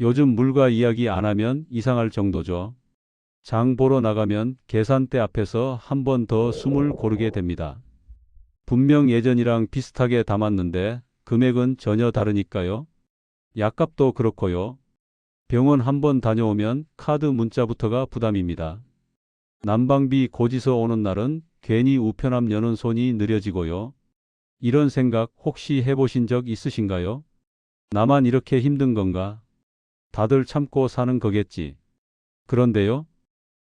요즘 물가 이야기 안 하면 이상할 정도죠. 장 보러 나가면 계산대 앞에서 한 번 더 숨을 고르게 됩니다. 분명 예전이랑 비슷하게 담았는데 금액은 전혀 다르니까요. 약값도 그렇고요. 병원 한 번 다녀오면 카드 문자부터가 부담입니다. 난방비 고지서 오는 날은 괜히 우편함 여는 손이 느려지고요. 이런 생각 혹시 해보신 적 있으신가요? 나만 이렇게 힘든 건가? 다들 참고 사는 거겠지. 그런데요.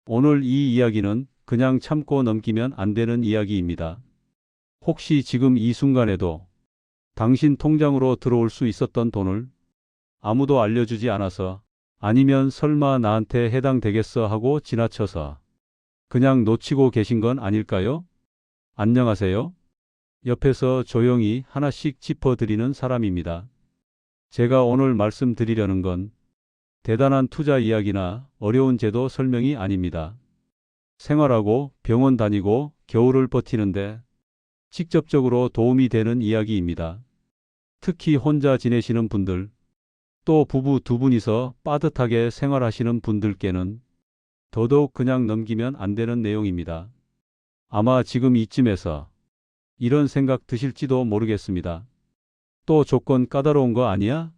오늘 이 이야기는 그냥 참고 넘기면 안 되는 이야기입니다. 혹시 지금 이 순간에도 당신 통장으로 들어올 수 있었던 돈을 아무도 알려주지 않아서 아니면 설마 나한테 해당되겠어 하고 지나쳐서 그냥 놓치고 계신 건 아닐까요? 안녕하세요. 옆에서 조용히 하나씩 짚어드리는 사람입니다. 제가 오늘 말씀드리려는 건 대단한 투자 이야기나 어려운 제도 설명이 아닙니다. 생활하고 병원 다니고 겨울을 버티는데 직접적으로 도움이 되는 이야기입니다. 특히 혼자 지내시는 분들, 또 부부 두 분이서 빠듯하게 생활하시는 분들께는 더더욱 그냥 넘기면 안 되는 내용입니다. 아마 지금 이쯤에서 이런 생각 드실지도 모르겠습니다. 또 조건 까다로운 거 아니야?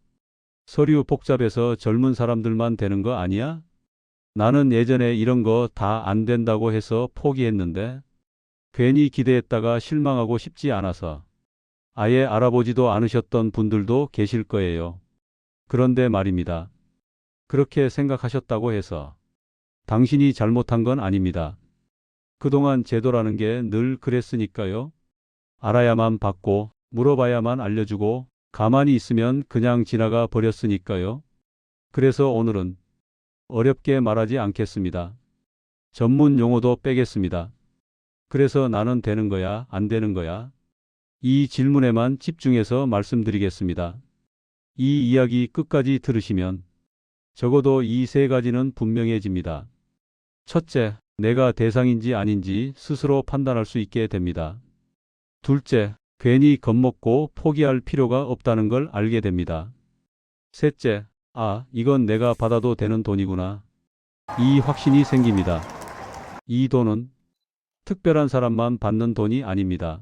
서류 복잡해서 젊은 사람들만 되는 거 아니야? 나는 예전에 이런 거 다 안 된다고 해서 포기했는데 괜히 기대했다가 실망하고 싶지 않아서 아예 알아보지도 않으셨던 분들도 계실 거예요. 그런데 말입니다. 그렇게 생각하셨다고 해서 당신이 잘못한 건 아닙니다. 그동안 제도라는 게 늘 그랬으니까요. 알아야만 받고 물어봐야만 알려주고 가만히 있으면 그냥 지나가 버렸으니까요. 그래서 오늘은 어렵게 말하지 않겠습니다. 전문 용어도 빼겠습니다. 그래서 나는 되는 거야, 안 되는 거야? 이 질문에만 집중해서 말씀드리겠습니다. 이 이야기 끝까지 들으시면 적어도 이 세 가지는 분명해집니다. 첫째, 내가 대상인지 아닌지 스스로 판단할 수 있게 됩니다. 둘째, 괜히 겁먹고 포기할 필요가 없다는 걸 알게 됩니다. 셋째, 아, 이건 내가 받아도 되는 돈이구나. 이 확신이 생깁니다. 이 돈은 특별한 사람만 받는 돈이 아닙니다.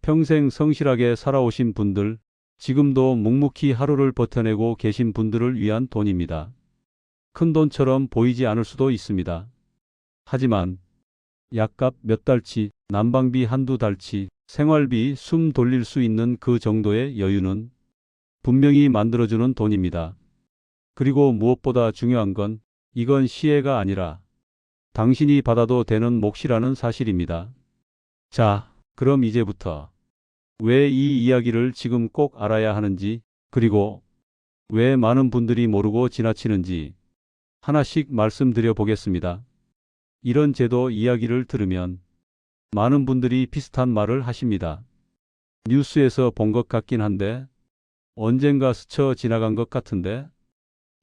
평생 성실하게 살아오신 분들, 지금도 묵묵히 하루를 버텨내고 계신 분들을 위한 돈입니다. 큰 돈처럼 보이지 않을 수도 있습니다. 하지만 약값 몇 달치, 난방비 한두 달치, 생활비 숨 돌릴 수 있는 그 정도의 여유는 분명히 만들어주는 돈입니다. 그리고 무엇보다 중요한 건 이건 시혜가 아니라 당신이 받아도 되는 몫이라는 사실입니다. 자, 그럼 이제부터 왜 이 이야기를 지금 꼭 알아야 하는지, 그리고 왜 많은 분들이 모르고 지나치는지 하나씩 말씀드려 보겠습니다. 이런 제도 이야기를 들으면 많은 분들이 비슷한 말을 하십니다. 뉴스에서 본 것 같긴 한데 언젠가 스쳐 지나간 것 같은데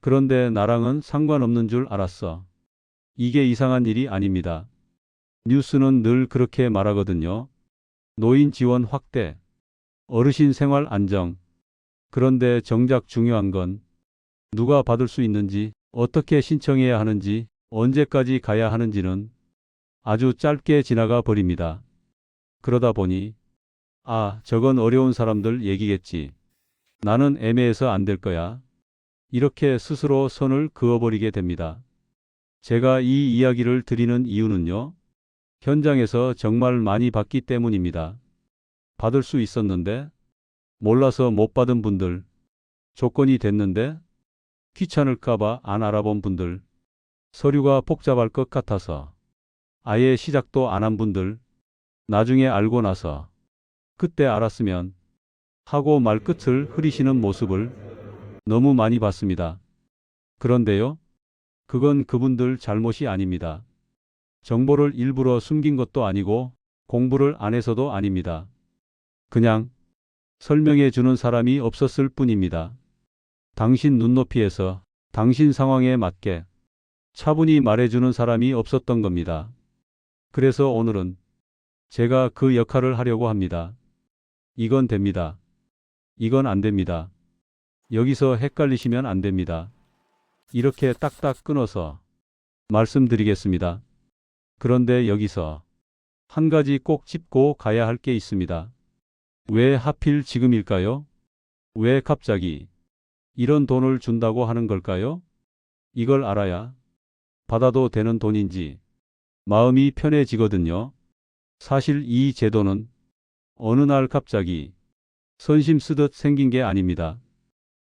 그런데 나랑은 상관없는 줄 알았어. 이게 이상한 일이 아닙니다. 뉴스는 늘 그렇게 말하거든요. 노인 지원 확대, 어르신 생활 안정. 그런데 정작 중요한 건 누가 받을 수 있는지, 어떻게 신청해야 하는지, 언제까지 가야 하는지는 아주 짧게 지나가 버립니다. 그러다 보니, 아, 저건 어려운 사람들 얘기겠지. 나는 애매해서 안 될 거야. 이렇게 스스로 선을 그어버리게 됩니다. 제가 이 이야기를 드리는 이유는요. 현장에서 정말 많이 받기 때문입니다. 받을 수 있었는데, 몰라서 못 받은 분들, 조건이 됐는데, 귀찮을까봐 안 알아본 분들, 서류가 복잡할 것 같아서, 아예 시작도 안 한 분들, 나중에 알고 나서, 그때 알았으면, 하고 말 끝을 흐리시는 모습을 너무 많이 봤습니다. 그런데요, 그건 그분들 잘못이 아닙니다. 정보를 일부러 숨긴 것도 아니고 공부를 안 해서도 아닙니다. 그냥 설명해 주는 사람이 없었을 뿐입니다. 당신 눈높이에서 당신 상황에 맞게 차분히 말해주는 사람이 없었던 겁니다. 그래서 오늘은 제가 그 역할을 하려고 합니다. 이건 됩니다. 이건 안 됩니다. 여기서 헷갈리시면 안 됩니다. 이렇게 딱딱 끊어서 말씀드리겠습니다. 그런데 여기서 한 가지 꼭 짚고 가야 할 게 있습니다. 왜 하필 지금일까요? 왜 갑자기 이런 돈을 준다고 하는 걸까요? 이걸 알아야 받아도 되는 돈인지 마음이 편해지거든요. 사실 이 제도는 어느 날 갑자기 선심 쓰듯 생긴 게 아닙니다.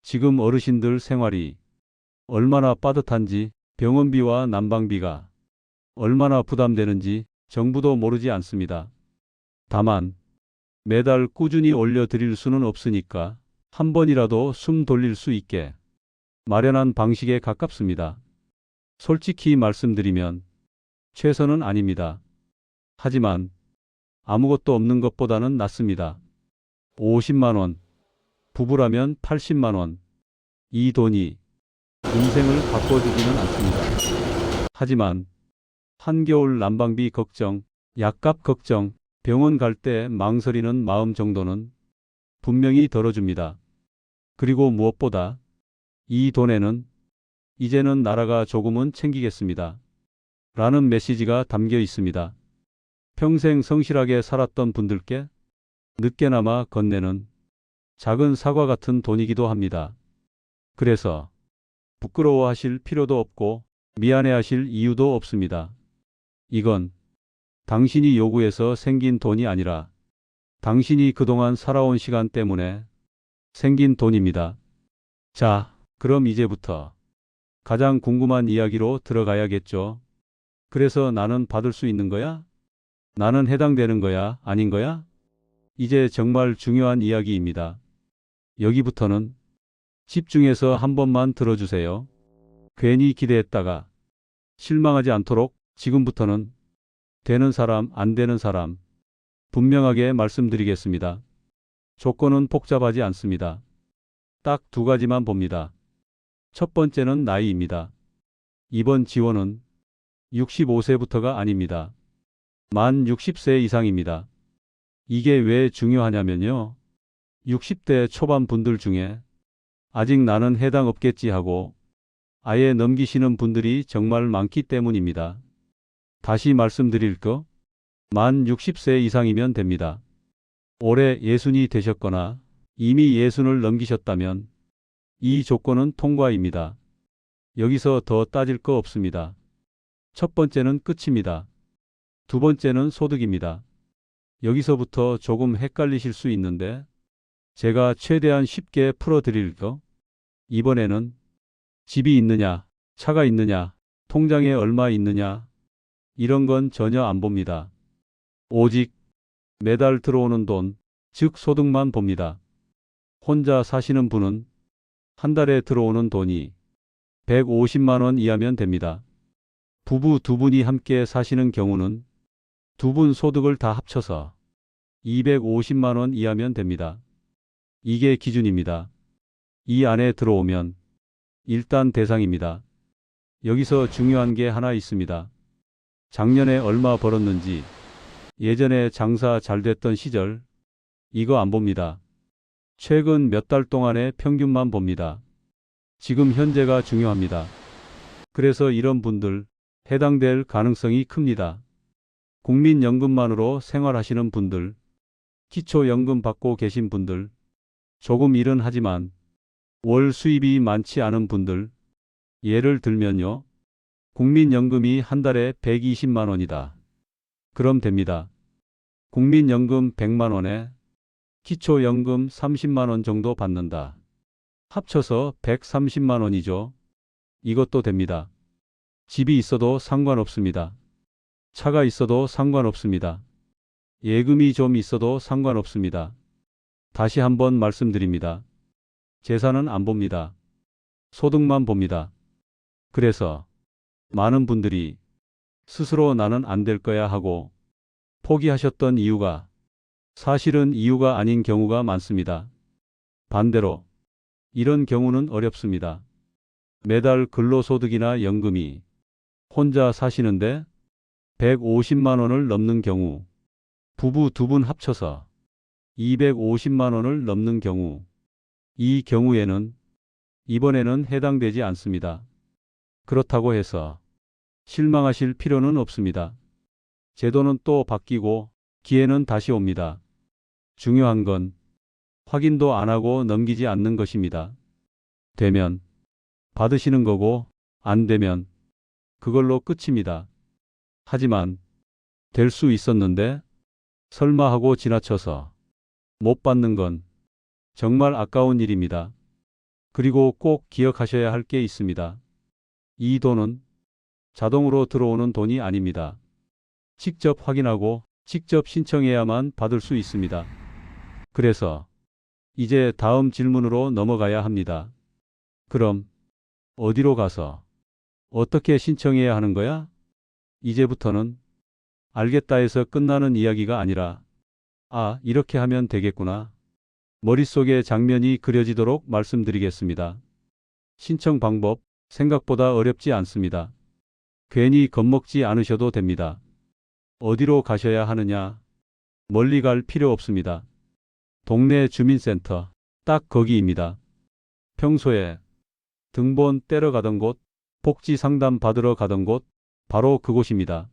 지금 어르신들 생활이 얼마나 빠듯한지 병원비와 난방비가 얼마나 부담되는지 정부도 모르지 않습니다. 다만 매달 꾸준히 올려드릴 수는 없으니까 한 번이라도 숨 돌릴 수 있게 마련한 방식에 가깝습니다. 솔직히 말씀드리면 최선은 아닙니다. 하지만 아무것도 없는 것보다는 낫습니다. 50만 원, 부부라면 80만 원. 이 돈이 인생을 바꿔주지는 않습니다. 하지만 한겨울 난방비 걱정, 약값 걱정, 병원 갈 때 망설이는 마음 정도는 분명히 덜어줍니다. 그리고 무엇보다 이 돈에는 이제는 나라가 조금은 챙기겠습니다. 라는 메시지가 담겨 있습니다. 평생 성실하게 살았던 분들께 늦게나마 건네는 작은 사과 같은 돈이기도 합니다. 그래서 부끄러워하실 필요도 없고 미안해하실 이유도 없습니다. 이건 당신이 요구해서 생긴 돈이 아니라 당신이 그동안 살아온 시간 때문에 생긴 돈입니다. 자, 그럼 이제부터 가장 궁금한 이야기로 들어가야겠죠. 그래서 나는 받을 수 있는 거야? 나는 해당되는 거야? 아닌 거야? 이제 정말 중요한 이야기입니다. 여기부터는 집중해서 한 번만 들어주세요. 괜히 기대했다가 실망하지 않도록 지금부터는 되는 사람, 안 되는 사람 분명하게 말씀드리겠습니다. 조건은 복잡하지 않습니다. 딱 두 가지만 봅니다. 첫 번째는 나이입니다. 이번 지원은 65세부터가 아닙니다. 만 60세 이상입니다. 이게 왜 중요하냐면요. 60대 초반 분들 중에 아직 나는 해당 없겠지 하고 아예 넘기시는 분들이 정말 많기 때문입니다. 다시 말씀드릴 거, 만 60세 이상이면 됩니다. 올해 예순이 되셨거나 이미 예순을 넘기셨다면 이 조건은 통과입니다. 여기서 더 따질 거 없습니다. 첫 번째는 끝입니다. 두 번째는 소득입니다. 여기서부터 조금 헷갈리실 수 있는데 제가 최대한 쉽게 풀어드릴 거 이번에는 집이 있느냐, 차가 있느냐, 통장에 얼마 있느냐 이런 건 전혀 안 봅니다. 오직 매달 들어오는 돈, 즉 소득만 봅니다. 혼자 사시는 분은 한 달에 들어오는 돈이 150만 원 이하면 됩니다. 부부 두 분이 함께 사시는 경우는 두 분 소득을 다 합쳐서 250만 원 이하면 됩니다. 이게 기준입니다. 이 안에 들어오면 일단 대상입니다. 여기서 중요한 게 하나 있습니다. 작년에 얼마 벌었는지, 예전에 장사 잘 됐던 시절, 이거 안 봅니다. 최근 몇 달 동안의 평균만 봅니다. 지금 현재가 중요합니다. 그래서 이런 분들 해당될 가능성이 큽니다. 국민연금만으로 생활하시는 분들, 기초연금 받고 계신 분들, 조금 일은 하지만 월 수입이 많지 않은 분들, 예를 들면요. 국민연금이 한 달에 120만 원이다. 그럼 됩니다. 국민연금 100만 원에 기초연금 30만 원 정도 받는다. 합쳐서 130만 원이죠. 이것도 됩니다. 집이 있어도 상관없습니다. 차가 있어도 상관없습니다. 예금이 좀 있어도 상관없습니다. 다시 한번 말씀드립니다. 재산은 안 봅니다. 소득만 봅니다. 그래서 많은 분들이 스스로 나는 안 될 거야 하고 포기하셨던 이유가 사실은 이유가 아닌 경우가 많습니다. 반대로 이런 경우는 어렵습니다. 매달 근로소득이나 연금이 혼자 사시는데 150만 원을 넘는 경우, 부부 두 분 합쳐서 250만 원을 넘는 경우, 이 경우에는 이번에는 해당되지 않습니다. 그렇다고 해서 실망하실 필요는 없습니다. 제도는 또 바뀌고 기회는 다시 옵니다. 중요한 건 확인도 안 하고 넘기지 않는 것입니다. 되면 받으시는 거고 안 되면 그걸로 끝입니다. 하지만 될 수 있었는데 설마 하고 지나쳐서 못 받는 건 정말 아까운 일입니다. 그리고 꼭 기억하셔야 할 게 있습니다. 이 돈은 자동으로 들어오는 돈이 아닙니다. 직접 확인하고 직접 신청해야만 받을 수 있습니다. 그래서 이제 다음 질문으로 넘어가야 합니다. 그럼 어디로 가서 어떻게 신청해야 하는 거야? 이제부터는 알겠다 해서 끝나는 이야기가 아니라 아, 이렇게 하면 되겠구나. 머릿속에 장면이 그려지도록 말씀드리겠습니다. 신청 방법 생각보다 어렵지 않습니다. 괜히 겁먹지 않으셔도 됩니다. 어디로 가셔야 하느냐? 멀리 갈 필요 없습니다. 동네 주민센터 딱 거기입니다. 평소에 등본 떼러 가던 곳, 복지 상담 받으러 가던 곳, 바로 그곳입니다.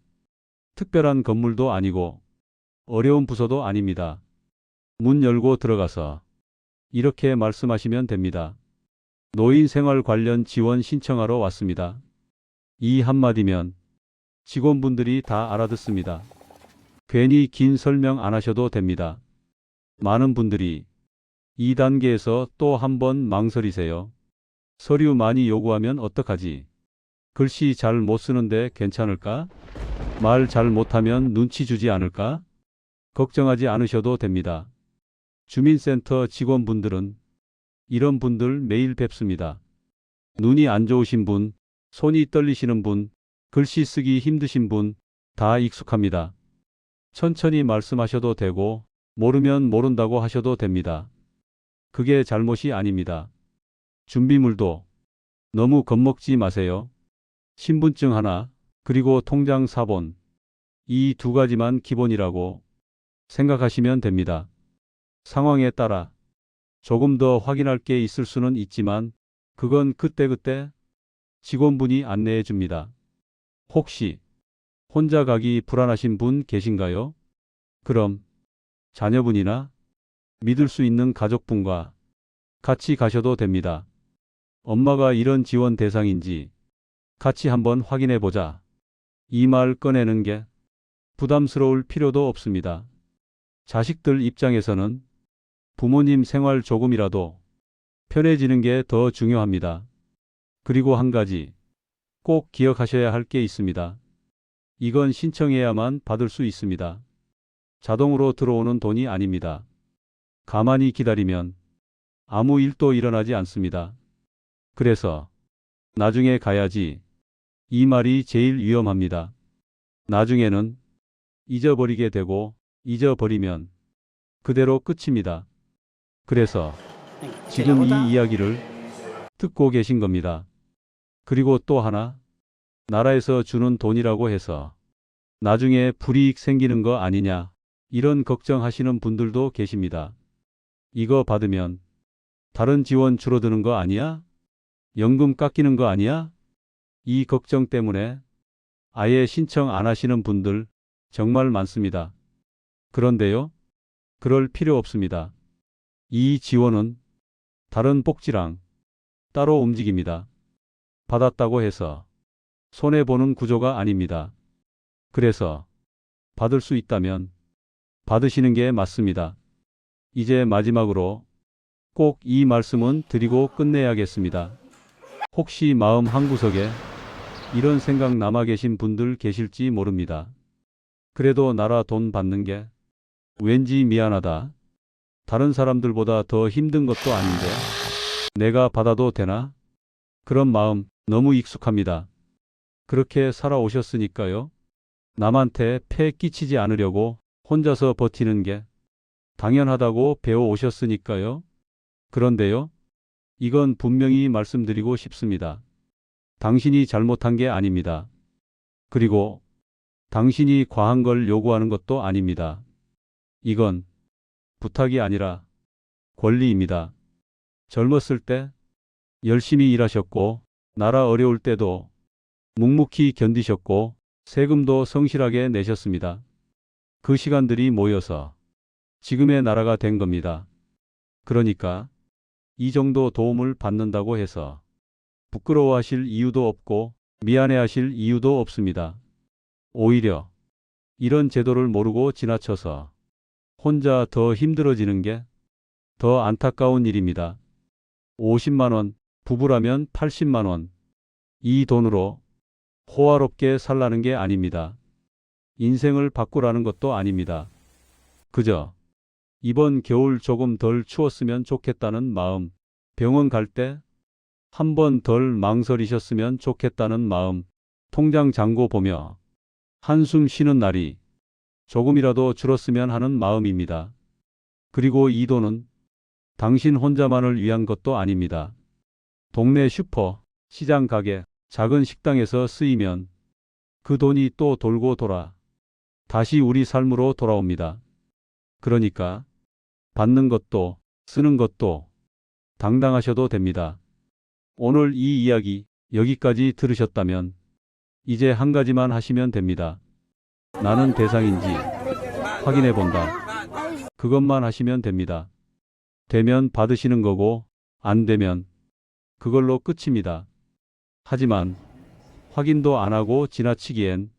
특별한 건물도 아니고 어려운 부서도 아닙니다. 문 열고 들어가서 이렇게 말씀하시면 됩니다. 노인 생활 관련 지원 신청하러 왔습니다. 이 한마디면 직원분들이 다 알아듣습니다. 괜히 긴 설명 안 하셔도 됩니다. 많은 분들이 2단계에서 또 한 번 망설이세요. 서류 많이 요구하면 어떡하지? 글씨 잘 못 쓰는데 괜찮을까? 말 잘 못하면 눈치 주지 않을까? 걱정하지 않으셔도 됩니다. 주민센터 직원분들은 이런 분들 매일 뵙습니다. 눈이 안 좋으신 분, 손이 떨리시는 분, 글씨 쓰기 힘드신 분, 다 익숙합니다. 천천히 말씀하셔도 되고, 모르면 모른다고 하셔도 됩니다. 그게 잘못이 아닙니다. 준비물도 너무 겁먹지 마세요. 신분증 하나, 그리고 통장 사본. 이 두 가지만 기본이라고 생각하시면 됩니다. 상황에 따라 조금 더 확인할 게 있을 수는 있지만 그건 그때그때 직원분이 안내해 줍니다. 혹시 혼자 가기 불안하신 분 계신가요? 그럼 자녀분이나 믿을 수 있는 가족분과 같이 가셔도 됩니다. 엄마가 이런 지원 대상인지 같이 한번 확인해 보자. 이 말 꺼내는 게 부담스러울 필요도 없습니다. 자식들 입장에서는 부모님 생활 조금이라도 편해지는 게 더 중요합니다. 그리고 한 가지 꼭 기억하셔야 할 게 있습니다. 이건 신청해야만 받을 수 있습니다. 자동으로 들어오는 돈이 아닙니다. 가만히 기다리면 아무 일도 일어나지 않습니다. 그래서 나중에 가야지 이 말이 제일 위험합니다. 나중에는 잊어버리게 되고 잊어버리면 그대로 끝입니다. 그래서 지금 이 이야기를 듣고 계신 겁니다. 그리고 또 하나, 나라에서 주는 돈이라고 해서 나중에 불이익 생기는 거 아니냐, 이런 걱정하시는 분들도 계십니다. 이거 받으면 다른 지원 줄어드는 거 아니야? 연금 깎이는 거 아니야? 이 걱정 때문에 아예 신청 안 하시는 분들 정말 많습니다. 그런데요, 그럴 필요 없습니다. 이 지원은 다른 복지랑 따로 움직입니다. 받았다고 해서 손해보는 구조가 아닙니다. 그래서 받을 수 있다면 받으시는 게 맞습니다. 이제 마지막으로 꼭 이 말씀은 드리고 끝내야겠습니다. 혹시 마음 한구석에 이런 생각 남아 계신 분들 계실지 모릅니다. 그래도 나라 돈 받는 게 왠지 미안하다. 다른 사람들보다 더 힘든 것도 아닌데 내가 받아도 되나? 그런 마음 너무 익숙합니다. 그렇게 살아오셨으니까요. 남한테 폐 끼치지 않으려고 혼자서 버티는 게 당연하다고 배워 오셨으니까요. 그런데요. 이건 분명히 말씀드리고 싶습니다. 당신이 잘못한 게 아닙니다. 그리고 당신이 과한 걸 요구하는 것도 아닙니다. 이건 부탁이 아니라 권리입니다. 젊었을 때 열심히 일하셨고 나라 어려울 때도 묵묵히 견디셨고 세금도 성실하게 내셨습니다. 그 시간들이 모여서 지금의 나라가 된 겁니다. 그러니까 이 정도 도움을 받는다고 해서 부끄러워하실 이유도 없고 미안해하실 이유도 없습니다. 오히려 이런 제도를 모르고 지나쳐서 혼자 더 힘들어지는 게 더 안타까운 일입니다. 50만 원, 부부라면 80만 원. 이 돈으로 호화롭게 살라는 게 아닙니다. 인생을 바꾸라는 것도 아닙니다. 그저 이번 겨울 조금 덜 추웠으면 좋겠다는 마음, 병원 갈 때 한 번 덜 망설이셨으면 좋겠다는 마음, 통장 잔고 보며 한숨 쉬는 날이 조금이라도 줄었으면 하는 마음입니다. 그리고 이 돈은 당신 혼자만을 위한 것도 아닙니다. 동네 슈퍼, 시장 가게, 작은 식당에서 쓰이면 그 돈이 또 돌고 돌아 다시 우리 삶으로 돌아옵니다. 그러니까 받는 것도 쓰는 것도 당당하셔도 됩니다. 오늘 이 이야기 여기까지 들으셨다면 이제 한 가지만 하시면 됩니다. 나는 대상인지 확인해 본다. 그것만 하시면 됩니다. 되면 받으시는 거고 안 되면 그걸로 끝입니다. 하지만 확인도 안 하고 지나치기엔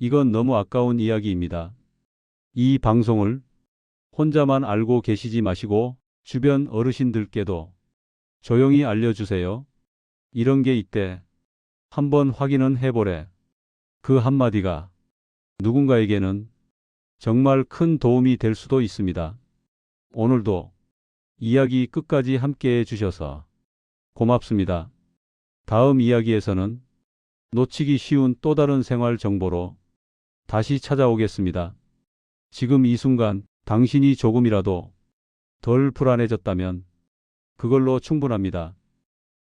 이건 너무 아까운 이야기입니다. 이 방송을 혼자만 알고 계시지 마시고 주변 어르신들께도 조용히 알려주세요. 이런 게 있대. 한번 확인은 해보래. 그 한마디가 누군가에게는 정말 큰 도움이 될 수도 있습니다. 오늘도 이야기 끝까지 함께 해주셔서 고맙습니다. 다음 이야기에서는 놓치기 쉬운 또 다른 생활 정보로 다시 찾아오겠습니다. 지금 이 순간 당신이 조금이라도 덜 불안해졌다면 그걸로 충분합니다.